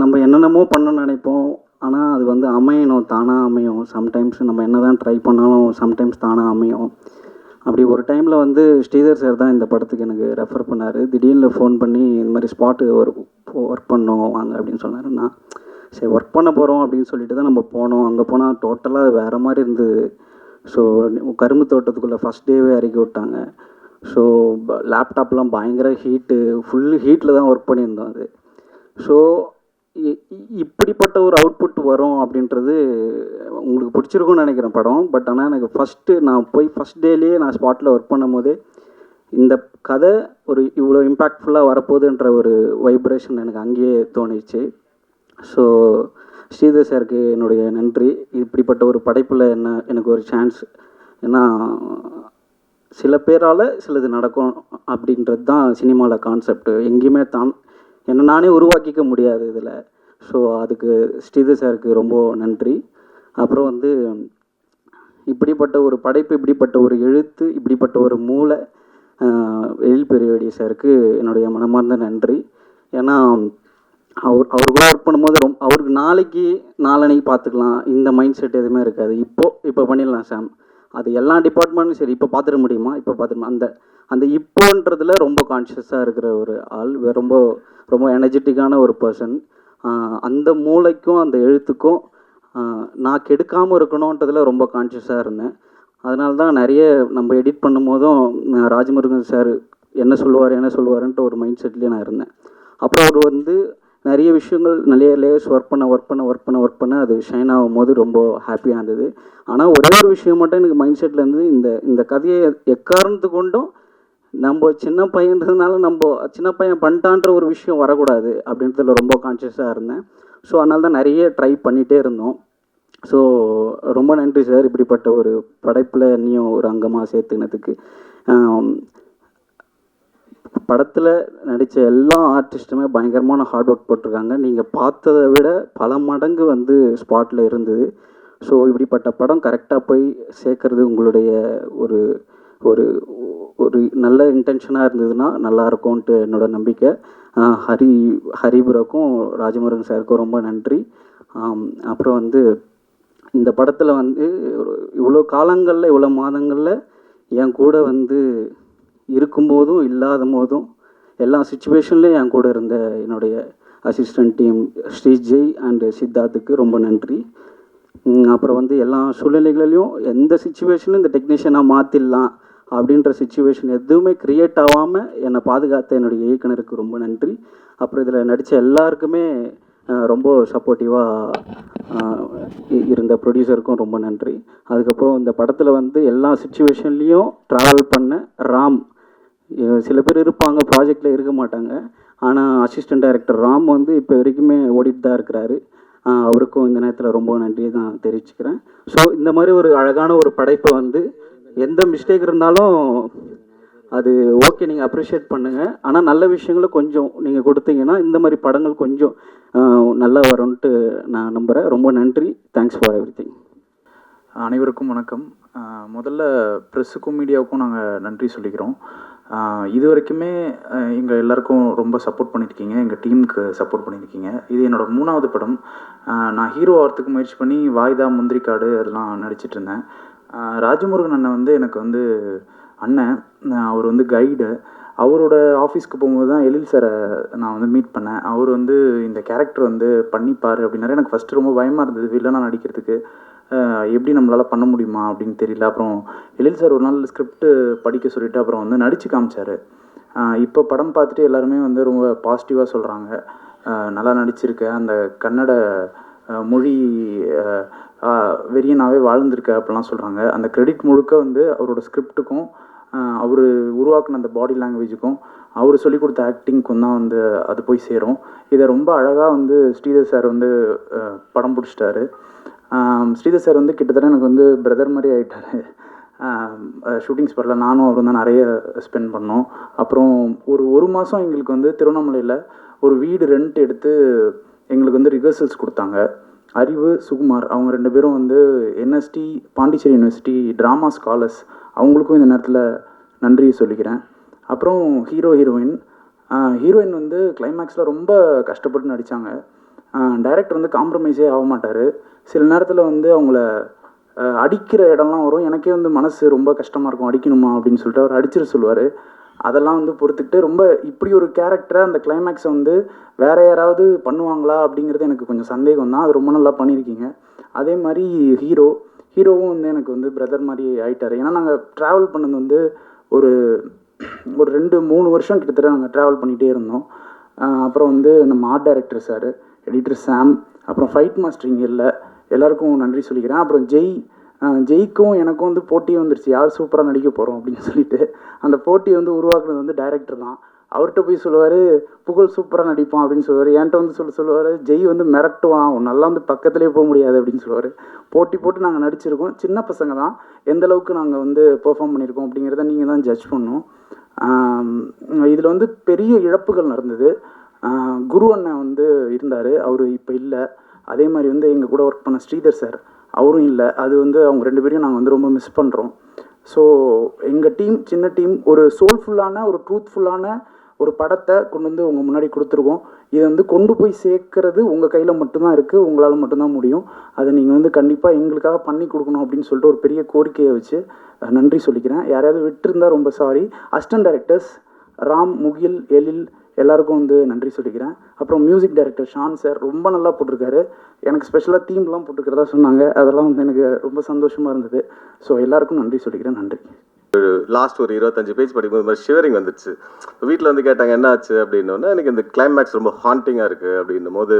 நம்ம என்னென்னமோ பண்ணணும்னு நினைப்போம். ஆனால் அது வந்து அமையணும் தானாக அமையும். சம்டைம்ஸ் நம்ம என்ன தான் ட்ரை பண்ணாலும் சம்டைம்ஸ் தானாக அமையும். அப்படி ஒரு டைமில் வந்து ஸ்ரீதர் சார் தான் இந்த படத்துக்கு எனக்கு ரெஃபர் பண்ணார். திடீர்னு ஃபோன் பண்ணி இந்த மாதிரி ஸ்பாட்டு ஒரு ஒர்க் பண்ணோம் வாங்க அப்படின்னு சொன்னார். நான் சரி ஒர்க் பண்ண போகிறோம் அப்படின்னு சொல்லிட்டு தான் நம்ம போனோம். அங்கே போனால் டோட்டலாக வேறு மாதிரி இருந்தது. ஸோ கரும்பு தோட்டத்துக்குள்ளே ஃபஸ்ட் டேவே இறக்கி விட்டாங்க. ஸோ லேப்டாப்லாம் பயங்கர ஹீட்டு ஃபுல் ஹீட்டில் தான் ஒர்க் பண்ணியிருந்தோம் அது. ஸோ இப்படிப்பட்ட ஒரு அவுட்புட் வரும் அப்படின்றது உங்களுக்கு பிடிச்சிருக்கும்னு நினைக்கிறேன் படம். பட் ஆனால் எனக்கு ஃபஸ்ட்டு நான் போய் ஃபஸ்ட் டேலேயே நான் ஸ்பாட்டில் ஒர்க் பண்ணும் போதே இந்த கதை ஒரு இவ்வளோ இம்பேக்ட்ஃபுல்லாக வரப்போகுதுன்ற ஒரு வைப்ரேஷன் எனக்கு அங்கேயே தோணிச்சு. ஸோ ஸ்ரீதர் சாருக்கு என்னுடைய நன்றி. இப்படிப்பட்ட ஒரு படைப்பில் என்ன எனக்கு ஒரு சான்ஸ் ஏன்னா சில பேரால் சிலது நடக்கும் அப்படின்றது தான் சினிமாவில் கான்செப்ட் எங்கேயுமே தான் என்னை நானே உருவாக்கிக்க முடியாது இதில். ஸோ அதுக்கு ஸ்ரீதர் சாருக்கு ரொம்ப நன்றி. அப்புறம் வந்து இப்படிப்பட்ட ஒரு படைப்பு இப்படிப்பட்ட ஒரு எழுத்து இப்படிப்பட்ட ஒரு மூளை எழில் பெரியவடி சாருக்கு என்னுடைய மனமார்ந்த நன்றி. ஏன்னா அவர் அவர் கூட ஒர்க் பண்ணும்போது ரொம்ப அவருக்கு நாளைக்கு நாளனைக்கு பார்த்துக்கலாம். இந்த மைண்ட் செட் எதுவுமே இருக்காது. இப்போது இப்போ பண்ணிடலாம் சாம் அது எல்லா டிபார்ட்மெண்ட்டும் சரி இப்போ பார்த்துட முடியுமா? இப்போ பார்த்துட அந்த அந்த இப்போன்றதுல ரொம்ப கான்ஷியஸாக இருக்கிற ஒரு ஆள் ரொம்ப ரொம்ப எனர்ஜெட்டிக்கான ஒரு பர்சன் அந்த மூளைக்கும் அந்த எழுத்துக்கும் நான் கெடுக்காமல் இருக்கணுன்றதுல ரொம்ப கான்ஷியஸாக இருந்தேன். அதனால தான் நிறைய நம்ம எடிட் பண்ணும்போதும் நான் ராஜமுருகன் சார் என்ன சொல்லுவார் என்ன சொல்லுவாருன்ட்டு ஒரு மைண்ட் செட்லேயே நான் இருந்தேன். அப்புறம் அவர் வந்து நிறைய விஷயங்கள் நிறைய லேயர்ஸ் ஒர்க் பண்ண ஒர்க் பண்ண ஒர்க் பண்ண ஒர்க் பண்ண அது ஷைன் ஆகும்போது ரொம்ப ஹாப்பியாக இருந்தது. ஆனால் ஒரே ஒரு விஷயம் மட்டும் எனக்கு மைண்ட் செட்டில் இருந்து இந்த இந்த கதையை எக்காரணத்து கொண்டும் நம்ம சின்ன பையன்றதுனால நம்ம சின்ன பையன் பண்ணிட்டான்ற ஒரு விஷயம் வரக்கூடாது அப்படின்றதுல ரொம்ப கான்ஷியஸாக இருந்தேன். ஸோ அதனால தான் நிறைய ட்ரை பண்ணிகிட்டே இருந்தோம். ஸோ ரொம்ப நன்றி சார் இப்படிப்பட்ட ஒரு படைப்பில் நீயும் ஒரு அங்கமாக சேர்த்துனதுக்கு படத்தில் நடித்த எல்லா ஆர்டிஸ்ட்டுமே பயங்கரமான ஹார்ட் ஒர்க் போட்டிருக்காங்க. நீங்கள் பார்த்ததை விட பல மடங்கு வந்து ஸ்பாட்டில் இருந்தது. ஸோ இப்படிப்பட்ட படம் கரெக்டாக போய் சேர்க்கறது உங்களுடைய ஒரு ஒரு ஒரு நல்ல இன்டென்ஷனாக இருந்ததுன்னா நல்லா இருக்கும்ன்ட்டு என்னோட நம்பிக்கை. ஹரி ஹரிபுரக்கும் ராஜமுருகன் சாருக்கும் ரொம்ப நன்றி. அப்புறம் வந்து இந்த படத்தில் வந்து இவ்வளோ காலங்களில் இவ்வளோ மாதங்களில் என் கூட வந்து இருக்கும்போதும் இல்லாத போதும் எல்லா சுச்சுவேஷன்லேயும் என் கூட இருந்த என்னுடைய அசிஸ்டன்ட் டீம் ஸ்ரீஜெய் அண்டு சித்தார்த்துக்கு ரொம்ப நன்றி. அப்புறம் வந்து எல்லா சூழ்நிலைகளிலையும் எந்த சுச்சுவேஷனும் இந்த டெக்னீஷியனாக மாற்றிடலாம் அப்படின்ற சுச்சுவேஷன் எதுவுமே க்ரியேட் ஆகாமல் என்னை பாதுகாத்த என்னுடைய இயக்குனருக்கு ரொம்ப நன்றி. அப்புறம் இதில் நடித்த எல்லாருக்குமே ரொம்ப சப்போர்ட்டிவாக இருந்த ப்ரொடியூசருக்கும் ரொம்ப நன்றி. அதுக்கப்புறம் இந்த படத்தில் வந்து எல்லா சுச்சுவேஷன்லேயும் ட்ராவல் பண்ண ராம் சில பேர் இருப்பாங்க ப்ராஜெக்டில் இருக்க மாட்டாங்க. ஆனால் அசிஸ்டன்ட் டைரக்டர் ராம் வந்து இப்போ வரைக்குமே ஓடிட்டு தான் இருக்கிறாரு. அவருக்கும் இந்த நேரத்தில் ரொம்ப நன்றி தான் தெரிவிச்சுக்கிறேன். ஸோ இந்த மாதிரி ஒரு அழகான ஒரு படைப்பை வந்து எந்த மிஸ்டேக் இருந்தாலும் அது ஓகே நீங்கள் அப்ரிஷியேட் பண்ணுங்கள் ஆனால் நல்ல விஷயங்களை கொஞ்சம் நீங்கள் கொடுத்தீங்கன்னா இந்த மாதிரி படங்கள் கொஞ்சம் நல்லா வரும்ன்ட்டு நான் நம்புகிறேன் ரொம்ப நன்றி. தேங்க்ஸ் ஃபார் எவ்ரி அனைவருக்கும் வணக்கம். முதல்ல ப்ரெஸ்ஸுக்கும் மீடியாவுக்கும் நாங்கள் நன்றி சொல்லிக்கிறோம். இது வரைக்குமே எங்கள் எல்லாருக்கும் ரொம்ப சப்போர்ட் பண்ணியிருக்கீங்க எங்கள் டீமுக்கு சப்போர்ட் பண்ணியிருக்கீங்க இது என்னோடய மூணாவது படம். நான் ஹீரோ ஆகிறதுக்கு முயற்சி பண்ணி வாய்தா முந்திரி காடு அதெல்லாம் நடிச்சிட்டு இருந்தேன். ராஜமுருகன் அண்ணன் வந்து எனக்கு வந்து அண்ணன். அவர் வந்து கைடு அவரோட ஆஃபீஸ்க்கு போகும்போது தான் எழில் சாரை நான் வந்து மீட் பண்ணேன். அவர் வந்து இந்த கேரக்டர் வந்து பண்ணிப்பார் அப்படின்னாரு. எனக்கு ஃபஸ்ட்டு ரொம்ப பயமாக இருந்தது. வில்லனாக நடிக்கிறதுக்கு. எப்படி நம்மளால் பண்ண முடியுமா அப்படின்னு தெரியல. அப்புறம் எழில் சார் ஒரு நாள் ஸ்கிரிப்ட் படிக்க சொல்லிட்டு அப்புறம் வந்து நடித்து காமிச்சார். இப்போ படம் பார்த்துட்டு எல்லாருமே வந்து ரொம்ப பாசிட்டிவாக சொல்கிறாங்க நல்லா நடிச்சிருக்க. அந்த கன்னட மொழி வெறியனாகவே வெறியனாவே வாழ்ந்திருக்க அப்படிலாம் சொல்கிறாங்க அந்த கிரெடிட் முழுக்க வந்து அவரோட ஸ்கிரிப்டுக்கும் அவர் உருவாக்குன அந்த பாடி லாங்குவேஜுக்கும் அவர் சொல்லிக் கொடுத்த ஆக்டிங்க்கும் தான் வந்து அது போய் சேரும். இதை ரொம்ப அழகாக வந்து ஸ்ரீதர் சார் வந்து படம் பிடிச்சிட்டாரு. ஸ்ரீதர் சார் வந்து கிட்டத்தட்ட எனக்கு வந்து பிரதர் மாதிரி ஆகிட்டார் ஷூட்டிங் ஸ்பாட்டில் நானும் அவரும் தான் நிறைய ஸ்பெண்ட் பண்ணோம். அப்புறம் ஒரு ஒரு மாதம் எங்களுக்கு வந்து திருவண்ணாமலையில் ஒரு வீடு ரெண்ட் எடுத்து எங்களுக்கு வந்து ரிஹர்சல்ஸ் கொடுத்தாங்க. அறிவு சுகுமார் அவங்க ரெண்டு பேரும் வந்து NSD Pondicherry university drama scholars அவங்களுக்கும் இந்த நேரத்தில் நன்றியை சொல்லிக்கிறேன். அப்புறம் ஹீரோ ஹீரோயின் ஹீரோயின் வந்து கிளைமேக்ஸில் ரொம்ப கஷ்டப்பட்டு நடித்தாங்க டைரக்டர் வந்து காம்ப்ரமைஸே ஆக மாட்டார் சில நேரத்தில் வந்து அவங்கள அடிக்கிற இடம்லாம் வரும். எனக்கே வந்து மனசு ரொம்ப கஷ்டமாக இருக்கும். அடிக்கணுமா அப்படின்னு சொல்லிட்டு அவர் அடிச்சிட சொல்லுவார். அதெல்லாம் வந்து பொறுத்துக்கிட்டு ரொம்ப இப்படி ஒரு கேரக்டரை அந்த கிளைமேக்ஸை வந்து வேற யாராவது பண்ணுவாங்களா அப்படிங்கிறது எனக்கு கொஞ்சம் சந்தேகம் தான். அது ரொம்ப நல்லா பண்ணியிருக்கீங்க. அதே மாதிரி ஹீரோ ஹீரோவும் வந்து எனக்கு வந்து பிரதர் மாதிரி ஆயிட்டார். ஏன்னா நாங்கள் ட்ராவல் பண்ணது வந்து ஒரு ஒரு ரெண்டு மூணு வருஷம் கிட்டத்தட்ட நாங்கள் ட்ராவல் பண்ணிகிட்டே இருந்தோம். அப்புறம் வந்து நம்ம art director sir editor Sam அப்புறம் ஃபைட் மாஸ்டரிங் இல்லை. எல்லாருக்கும் நன்றி சொல்லிக்கிறேன். அப்புறம் ஜெய் ஜெய்க்கும் எனக்கும் வந்து போட்டி வந்துருச்சு. யார் சூப்பராக நடிக்க போகிறோம் அப்படின்னு சொல்லிட்டு. அந்த போட்டியை வந்து உருவாக்குனது வந்து டைரக்டர் தான். அவர்கிட்ட போய் சொல்லுவார் புகழ் சூப்பராக நடிப்பான் அப்படின்னு சொல்லுவார். என்கிட்ட வந்து சொல்ல சொல்லுவார் ஜெய் வந்து மிரட்டுவான். அவன் நல்லா வந்து பக்கத்துலேயே போக முடியாது அப்படின்னு சொல்லுவார். போட்டி போட்டு நாங்கள் நடிச்சிருக்கோம். சின்ன பசங்க தான். எந்த அளவுக்கு நாங்கள் வந்து பெர்ஃபார்ம் பண்ணியிருக்கோம் அப்படிங்கிறத நீங்கள் தான் ஜட்ஜ் பண்ணோம் இதில் வந்து பெரிய இழப்புகள் நடந்தது. குரு அண்ணன் வந்து இருந்தார். அவர் இப்போ இல்லை. அதே மாதிரி வந்து எங்கள் கூட ஒர்க் பண்ண ஸ்ரீதர் சார் அவரும் இல்லை. அது வந்து அவங்க ரெண்டு பேரையும் நாங்கள் வந்து ரொம்ப மிஸ் பண்ணுறோம் ஸோ எங்கள் டீம் சின்ன டீம் ஒரு சோல்ஃபுல்லான ஒரு ட்ரூத்ஃபுல்லான ஒரு படத்தை கொண்டு வந்து உங்கள் முன்னாடி கொடுத்துருக்கோம். இதை வந்து கொண்டு போய் சேர்க்கறது உங்கள் கையில் மட்டும்தான் இருக்குது உங்களால் மட்டும்தான் முடியும். அதை நீங்கள் வந்து கண்டிப்பாக எங்களுக்காக பண்ணி கொடுக்கணும் அப்படின்னு சொல்லிட்டு ஒரு பெரிய கோரிக்கையை வச்சு நன்றி சொல்லிக்கிறேன். யாரையாவது விட்டுருந்தா ரொம்ப sorry assistant directors Ram Mugil Ezhil எல்லாருக்கும் வந்து நன்றி சொல்லிக்கிறேன். அப்புறம் மியூசிக் டைரக்டர் ஷான் சார் ரொம்ப நல்லா போட்டிருக்காரு. எனக்கு ஸ்பெஷலாக தீம்லாம் போட்டுக்கிறதா சொன்னாங்க. அதெல்லாம் வந்து எனக்கு ரொம்ப சந்தோஷமாக இருந்தது. ஸோ எல்லாருக்கும் நன்றி சொல்லிக்கிறேன். நன்றி. லாஸ்ட் ஒரு இருபத்தஞ்சு பேஜ் படிக்கும்போது மாதிரி ஷிவரிங் வந்துச்சு. வீட்டில் வந்து கேட்டாங்க என்ன ஆச்சு? அப்படின்னோன்னா எனக்கு இந்த கிளைமேக்ஸ் ரொம்ப ஹாண்டிங்காக இருக்குது அப்படின்னும் போது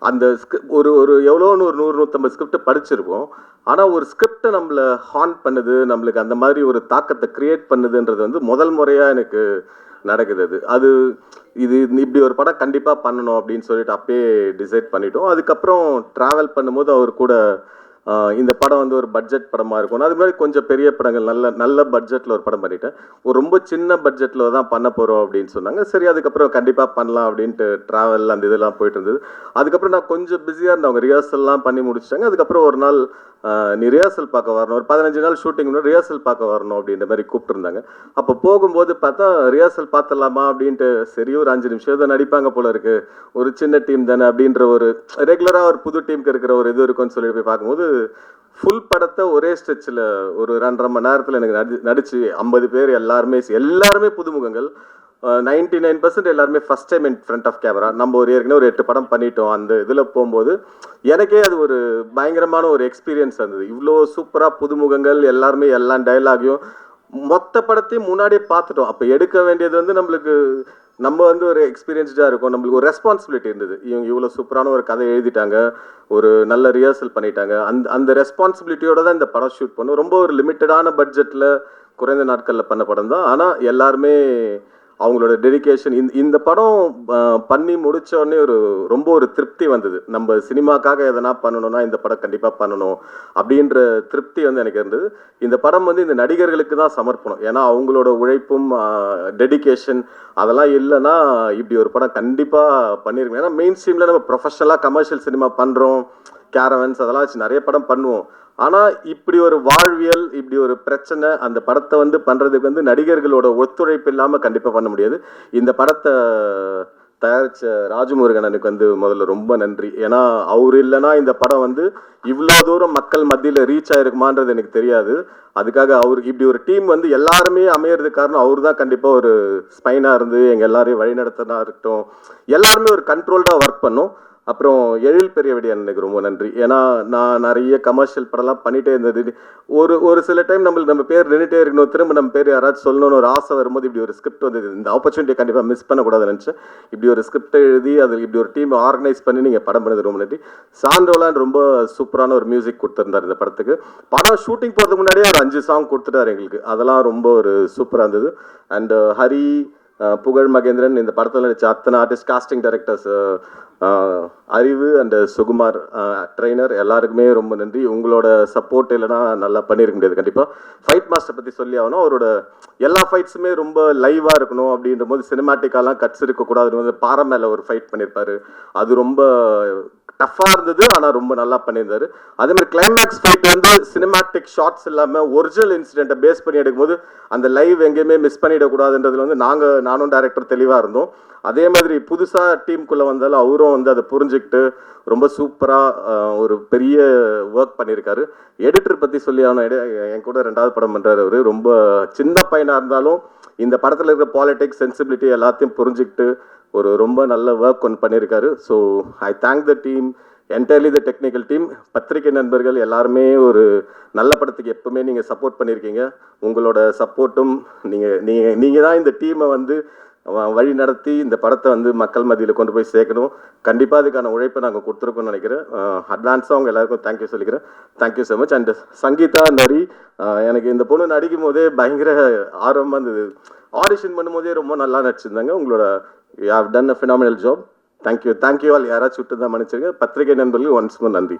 அந்த script- ஒரு ஒரு எவ்வளோன்னு ஒரு நூறு நூற்றம்பது ஸ்கிரிப்டை படிச்சிருப்போம். ஆனால் ஒரு ஸ்கிரிப்டை நம்மளை ஹாண்ட் பண்ணுது நம்மளுக்கு அந்த மாதிரி ஒரு தாக்கத்தை கிரியேட் பண்ணுதுன்றது வந்து முதல் முறையாக எனக்கு நடக்குது அது. அது இது இப்படி ஒரு படம் கண்டிப்பாக பண்ணணும் அப்படின்னு சொல்லிட்டு அப்பயே டிசைட் பண்ணிட்டோம். அதுக்கப்புறம் ட்ராவல் பண்ணும்போது அவர் கூட இந்த படம் வந்து ஒரு பட்ஜெட் படமாக இருக்கும். அது மாதிரி கொஞ்சம் பெரிய படங்கள் நல்ல நல்ல பட்ஜெட்டில் ஒரு படம் பண்ணிட்டேன். ஒரு ரொம்ப சின்ன பட்ஜெட்டில் தான் பண்ண போகிறோம் அப்படின்னு சொன்னாங்க. சரி அதுக்கப்புறம் கண்டிப்பாக பண்ணலாம் அப்படின்ட்டு ட்ராவல் அந்த இதெல்லாம் போயிட்டு இருந்தது. அதுக்கப்புறம் நான் கொஞ்சம் பிஸியாக இருந்தவங்க ரிஹர்சல்லாம் பண்ணி முடிச்சிட்டாங்க. அதுக்கப்புறம் ஒரு நாள் நீ ரிஹர்சல் பார்க்க வரணும். ஒரு பதினஞ்சு நாள் ஷூட்டிங் ரிஹர்சல் பார்க்க வரணும் அப்படின்ற மாதிரி கூப்பிட்டுருந்தாங்க. அப்போ போகும்போது பார்த்தா ரிஹர்சல் பார்த்துடலாமா அப்படின்ட்டு சரி ஒரு அஞ்சு நிமிஷம் தான் நடிப்பாங்க போல இருக்கு. ஒரு சின்ன டீம் தானே அப்படின்ற ஒரு ரெகுலராக ஒரு புது டீமுக்கு இருக்கிற ஒரு இது இருக்கும்னு சொல்லி போய் பார்க்கும்போது ஃபுல் படத்தை ஒரே ஸ்ட்ரெச்சில் ஒரு ரெண்டரை மணி நேரத்தில் எனக்கு நடி நடிச்சு ஐம்பது பேர் எல்லாருமே எல்லாருமே புதுமுகங்கள். நைன்டி நைன் பர்சன்ட் எல்லாருமே first time in front of camera நம்ம ஒரு ஏற்கனவே ஒரு எட்டு படம் பண்ணிட்டோம். அந்த இதில் போகும்போது எனக்கே அது ஒரு பயங்கரமான ஒரு எக்ஸ்பீரியன்ஸ் இருந்தது. இவ்வளோ சூப்பராக புதுமுகங்கள் எல்லாருமே எல்லா டைலாகையும் மொத்த படத்தையும் முன்னாடியே பார்த்துட்டோம். அப்போ எடுக்க வேண்டியது வந்து நம்மளுக்கு நம்ம வந்து ஒரு எக்ஸ்பீரியன்ஸ்டாக இருக்கும். நம்மளுக்கு ஒரு ரெஸ்பான்சிபிலிட்டி இருந்தது. இவங்க இவ்வளோ சூப்பரான ஒரு கதை எழுதிட்டாங்க. ஒரு நல்ல ரிஹர்சல் பண்ணிட்டாங்க. அந்த அந்த ரெஸ்பான்சிபிலிட்டியோட தான் இந்த படம் ஷூட் பண்ணும். ரொம்ப ஒரு லிமிட்டடான பட்ஜெட்டில் குறைந்த நாட்களில் பண்ண படம் தான். ஆனால் எல்லாருமே அவங்களோட டெடிகேஷன் இந்த இந்த படம் பண்ணி முடித்தோடனே ஒரு ரொம்ப ஒரு திருப்தி வந்தது. நம்ம சினிமாக்காக எதனா பண்ணணும்னா இந்த படம் கண்டிப்பாக பண்ணணும் அப்படின்ற திருப்தி வந்து எனக்கு இருந்தது. இந்த படம் வந்து இந்த நடிகர்களுக்கு தான் சமர்ப்பணம். ஏன்னா அவங்களோட உழைப்பும் டெடிகேஷன் அதெல்லாம் இல்லைன்னா இப்படி ஒரு படம் கண்டிப்பாக பண்ணியிருக்கேன் ஏன்னா மெயின் ஸ்ட்ரீமில் நம்ம ப்ரொஃபஷனலாக கமர்ஷியல் சினிமா பண்ணுறோம் கேரவன்ஸ் அதெல்லாம் வச்சு நிறைய படம் பண்ணுவோம். ஆனால் இப்படி ஒரு வாழ்வியல் இப்படி ஒரு பிரச்சனை அந்த படத்தை வந்து பண்ணுறதுக்கு வந்து நடிகர்களோட ஒத்துழைப்பு இல்லாமல் கண்டிப்பாக பண்ண முடியாது. இந்த படத்தை தயாரித்த ராஜமுருகனனுக்கு வந்து முதல்ல ரொம்ப நன்றி. ஏன்னா அவர் இல்லைன்னா இந்த படம் வந்து இவ்வளோ தூரம் மக்கள் மத்தியில் ரீச் ஆகிருக்குமான்றது எனக்கு தெரியாது. அதுக்காக அவர் இப்படி ஒரு டீம் வந்து எல்லாருமே அமையறதுக்கு காரணம் அவர் தான் கண்டிப்பாக ஒரு ஸ்பைனாக இருந்து எங்கள் எல்லாரையும் வழிநடத்தினா இருக்கட்டும் எல்லாருமே ஒரு கண்ட்ரோல்டாக ஒர்க் பண்ணும். அப்புறம் எழில் பெரியவடி அண்ணனுக்கு ரொம்ப நன்றி. ஏன்னா நான் நிறைய கமர்ஷியல் படம்லாம் பண்ணிட்டே இருந்தது. ஒரு ஒரு சில டைம் நம்மளுக்கு நம்ம பேர் நின்றுட்டே இருக்கணும். திரும்ப நம்ம பேர் யாராச்சும் சொல்லணும்னு ஒரு ஆசை வரும்போது இப்படி ஒரு ஸ்கிரிப்ட் வந்தது. இந்த ஆப்பர்ச்சுனிட்டியை கண்டிப்பாக மிஸ் பண்ணக்கூடாது நினச்சேன். இப்படி ஒரு ஸ்கிரிப்டை எழுதி அதில் இப்படி ஒரு டீம் ஆர்கனைஸ் பண்ணி நீங்கள் படம் பண்ணது ரொம்ப நன்றி. சாண்டோலான் ரொம்ப சூப்பரான ஒரு மியூசிக் கொடுத்துருந்தார் இந்த படத்துக்கு. படம் ஷூட்டிங் போகிறதுக்கு முன்னாடியே ஒரு அஞ்சு சாங் கொடுத்துட்டார் எங்களுக்கு. அதெல்லாம் ரொம்ப ஒரு சூப்பராக இருந்தது. அண்ட் uh, ஹரி uh, புகழ் மகேந்திரன் இந்த படத்தில் நடிச்ச அத்தனை artist casting directors Arivu and Sukumar trainer எல்லாருக்குமே ரொம்ப நன்றி. உங்களோட சப்போர்ட் இல்லைன்னா நல்லா பண்ணியிருக்க முடியாது. கண்டிப்பாக ஃபைட் மாஸ்டர் பற்றி சொல்லி ஆகணும். அவரோட எல்லா ஃபைட்ஸுமே ரொம்ப லைவாக இருக்கணும் அப்படின்ற போது சினிமாட்டிக்காலாம் கட்ஸ் இருக்கக்கூடாதுன்னு வந்து பாறை மேலே ஒரு ஃபைட் பண்ணியிருப்பாரு அது ரொம்ப டஃப்பாக இருந்தது ஆனால் ரொம்ப நல்லா பண்ணியிருந்தார். அதே மாதிரி கிளைமேக்ஸ் ஃபைட் வந்து சினிமாட்டிக் ஷார்ட்ஸ் இல்லாமல் ஒரிஜினல் இன்சிடென்ட்டை பேஸ் பண்ணி எடுக்கும்போது அந்த லைவ் எங்கேயுமே மிஸ் பண்ணிடக்கூடாதுன்றதுல வந்து நாங்கள் நானும் டேரக்டர் தெளிவாக இருந்தோம். அதே மாதிரி புதுசாக டீமுக்குள்ளே வந்தாலும் அவரும் வந்து அதை புரிஞ்சுக்கிட்டு ரொம்ப சூப்பராக ஒரு பெரிய ஒர்க் பண்ணியிருக்காரு. எடிட்டர் பற்றி சொல்லி அவனை என் கூட ரெண்டாவது படம் பண்ணுறாரு அவர். ரொம்ப சின்ன பையனாக இருந்தாலும் இந்த படத்தில் இருக்கிற பாலிடிக்ஸ் சென்சிபிலிட்டி எல்லாத்தையும் புரிஞ்சுக்கிட்டு ஒரு ரொம்ப நல்ல ஒர்க் ஒன்று பண்ணியிருக்காரு. So I thank the team entirely the technical team பத்திரிகை நண்பர்கள் எல்லாருமே ஒரு நல்ல படத்துக்கு எப்பவுமே நீங்கள் சப்போர்ட் பண்ணியிருக்கீங்க. உங்களோட சப்போர்ட்டும் நீங்கள் நீங்கள் நீங்கள் தான் இந்த டீமை வந்து வழி நடத்தி இந்த படத்தை வந்து மக்கள் மத்தியில் கொண்டு போய் சேர்க்கணும். கண்டிப்பாக அதுக்கான உழைப்பை நாங்கள் கொடுத்துருக்கோம்னு நினைக்கிறேன். அட்வான்ஸாக அவங்க எல்லாருக்கும் தேங்க்யூ சொல்லிக்கிறேன். Thank you so much and Sangeetha Nari எனக்கு இந்த பொண்ணு நடிக்கும் போதே பயங்கர ஆர்வமாக இருந்தது ஆடிஷன் பண்ணும்போதே ரொம்ப நல்லா நடிச்சிருந்தாங்க. உங்களோட you have done a phenomenal job thank you thank you all யாராச்சும் விட்டு தான் மன்னிச்சிருங்க. பத்திரிகை நண்பர்களுக்கு ஒன்ஸ் மோர் நன்றி.